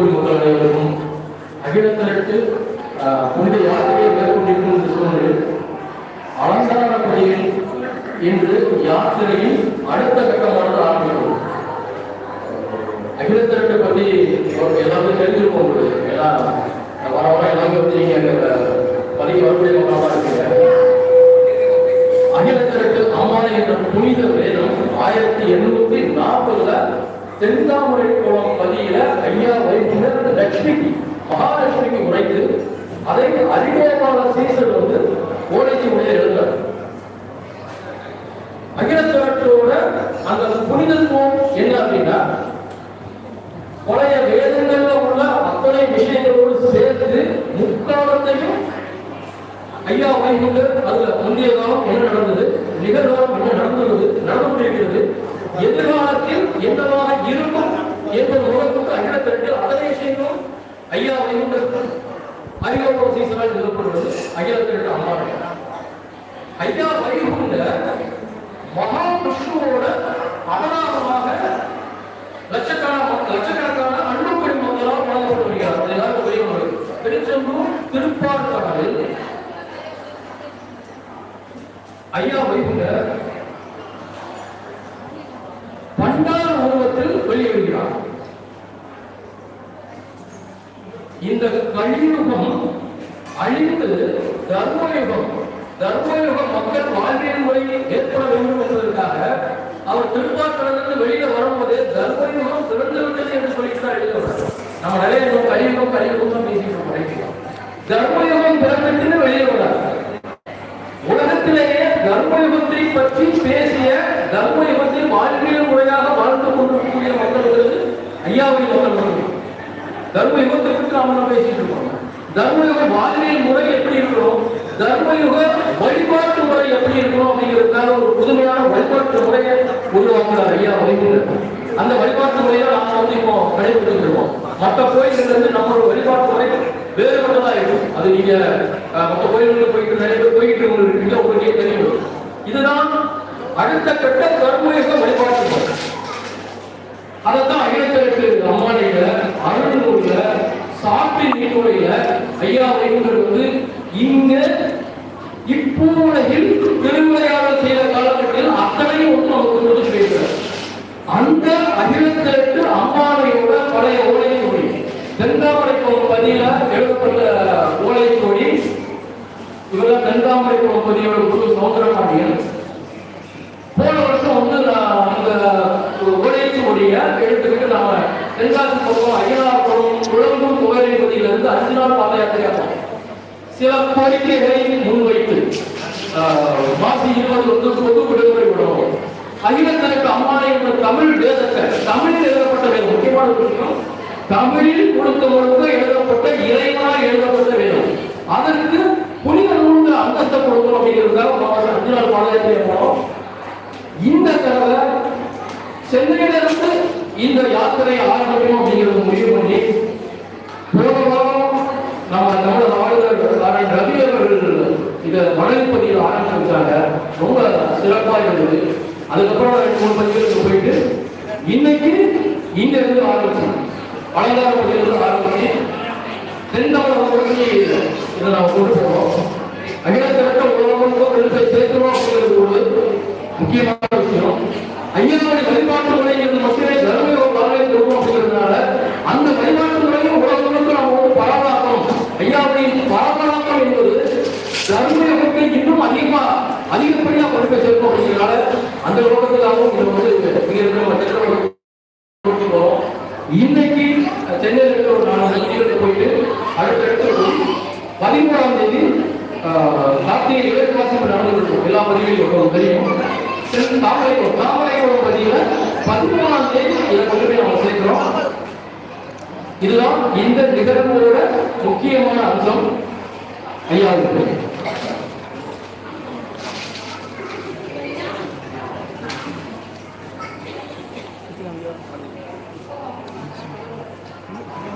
இருக்கக்கூடிய மக்கள் அனைவருக்கும் அகிலத்திற்கு புனித யாத்திரையை மேற்கொண்டிருக்கும் சூழ்நிலையில் அலங்காரப்படியில் இன்று யாத்திரையில் அடுத்த கட்டமானது ஆரம்பிக்கும் அகிலத்திற்கு பற்றி எல்லாமே தெரிஞ்சிருக்கும் உங்களுக்கு ஏன்னா வர வர எல்லாமே வந்து நீங்க பதிவு வரக்கூடிய மக்களாக இருக்கீங்க. அகிலத்திற்கு அம்மான என்ற புனித வேதம் ஆயிரத்தி எண்ணூத்தி நாற்பதுல திருந்தாமுறை குளம் பதியில ஐயா வைகுண்டர் லட்சுமிக்கு மகாலட்சுமிக்கு உரைத்து அதை அரிகோபால சீசர் வந்து ஓலைக்கு உள்ளே எழுந்தார் அகிலத்தோட அந்த புனிதத்துவம் என்ன அப்படின்னா பழைய வேதங்கள்ல உள்ள அத்தனை விஷயங்களோடு சேர்த்து முக்காலத்தையும் ஐயா வைகுண்டர் அதுல முந்தைய காலம் என்ன நடந்தது? நிகழ்காலம் என்ன நடந்துள்ளது? நடந்து எதிர்காலத்தில் என்னவாக இருக்கும் என்பது உலகத்துக்கு அகிலத்திற்கு அதனை செய்யணும் ஐயா வைகுண்டர் செய்தால் நிறுவப்படுவது எழுதப்படுவது அகிலத்திற்கு அம்மா ஐயா வைகுண்ட மகாவிஷ்ணுவோட அபராதமாக லட்சக்கணக்கான லட்சக்கணக்கான அன்புப்படி மக்களால் வழங்கப்பட்டு வருகிறார் அது எல்லாருக்கும் தெரியும் திருச்செந்தூர் திருப்பாற்காடில் ஐயா வைகுண்ட பண்ட இந்த கலியுகம் அழிந்து தர்மயுகம் தர்மயுகம் மக்கள் வாழ்வியல் முறை ஏற்பட வேண்டும் என்பதற்காக அவர் திருப்பாற்றலிருந்து வெளியில வரும்போது தர்மயுகம் திறந்து விட்டது என்று சொல்லிட்டு தான் நம்ம நிறைய இந்த கலியுகம் கலியுகம் தான் பேசிட்டு இருக்கோம் தர்மயுகம் திறந்துட்டு வெளியே வரார் உலகத்திலேயே தர்மயுகத்தை பற்றி பேசிய தர்மயுகத்தில் வாழ்வியல் முறையாக வாழ்ந்து கொண்டிருக்கக்கூடிய மக்களுக்கு ஐயாவை மக்கள் தர்ம யுகத்தை பற்றி நாம பேசிட்டு இருக்கோம் தர்மயுக வாழ்வியல் முறை எப்படி இருக்கிறோம் தர்ம யுக வழிபாட்டு முறை எப்படி இருக்கணும் அப்படிங்கிறதுக்காக ஒரு புதுமையான வழிபாட்டு முறையை உருவாக்குறார் ஐயா வைகுண்டர் அந்த வழிபாட்டு முறையை நாம வந்து இப்போ கடைபிடித்து இருக்கோம். மற்ற கோயில்கள் இருந்து நம்மளோட வழிபாட்டு முறை வேறுபட்டதா இருக்கும். அது நீங்க மற்ற கோயில்களுக்கு போயிட்டு நிறைய பேர் போயிட்டு இருக்கீங்க உங்களுக்கே தெரியும். இதுதான் அடுத்த கட்ட கர்மயுக வழிபாட்டு முறை. அதைத்தான் சாப்பி ஐயா வைகுண்டர் வந்து இங்க இப்பூலையில் திருவிளையாடல் செய்த காலகட்டத்தில் அத்தனையும் வந்து நமக்கு கொடுத்து பேசுறார் அந்த அகிலத்திற்கு பழைய ஓலை மொழி தென்காமரை பதியில எழுதப்பட்ட ஓலை மொழி இவரெல்லாம் தென்காமரை பதியோட குரு சௌந்தரபாண்டியன் போன அஞ்சு நாள் பாத யாத்திரையா சில கோரிக்கைகளை முன்வைத்து ஆஹ், மாசி இருபது ஒன்று பொது விடுமுறை விடணும் அகிலத்தனக்கு அம்மா என்ற தமிழ் வேதத்தை தமிழில் எழுதப்பட்ட வேதம் முக்கியமான விஷயம் தமிழில் கொடுத்த முழுக்க எழுதப்பட்ட இறைவனால் எழுதப்பட்ட வேதம் அதற்கு புனித நூலுக்கு அந்தஸ்தை கொடுக்கணும் அப்படிங்கிறதுக்காக மாவட்ட அஞ்சு நாள் பாதயாத்திரை போனோம். இந்த தடவை சென்னையிலிருந்து இந்த யாத்திரையை ஆரம்பிக்கணும் அப்படிங்கிறது முடிவு பண்ணி போன வாரம் நம்ம தமிழ் ஆளுநர் நாராயண் ரவி அவர்கள் இதை மணல் பதிவில் ஆரம்பிச்சு வச்சாங்க. ரொம்ப சிறப்பாக இருந்தது. அதுக்கப்புறம் ரெண்டு மூணு பதிவுகளுக்கு போயிட்டு இன்னைக்கு இங்க இருந்து ஆரம்பிச்சோம் பழங்கால பதிலிருந்து ஆரம்பிச்சு. தென்தமிழகம் நோக்கி இதை நாம் கொண்டு போறோம். அகிலத்திற்கு உலகம் ரெண்டு அப்படிங்கிறது ஒரு முக்கியமான விஷயம். அந்த வந்து இருக்கிற மற்ற இன்னைக்கு சென்னையில் இருக்கிற ஒரு நாலு போயிட்டு அடுத்தடுத்து போய் பதிமூணாம் தேதி ஆஹ், கார்த்திகை இலக்கு நடந்துருக்கு எல்லா பதிவுகளும் தெரியும் தாமரைக்குளம் தாமரைக்குளம் பதிமூணாம் தேதி இதை கொண்டு போய் நம்ம சேர்க்கிறோம். இதுதான் இந்த நிகழ்வோட முக்கியமான அம்சம். ஐயாவுக்கு 気持ちいい。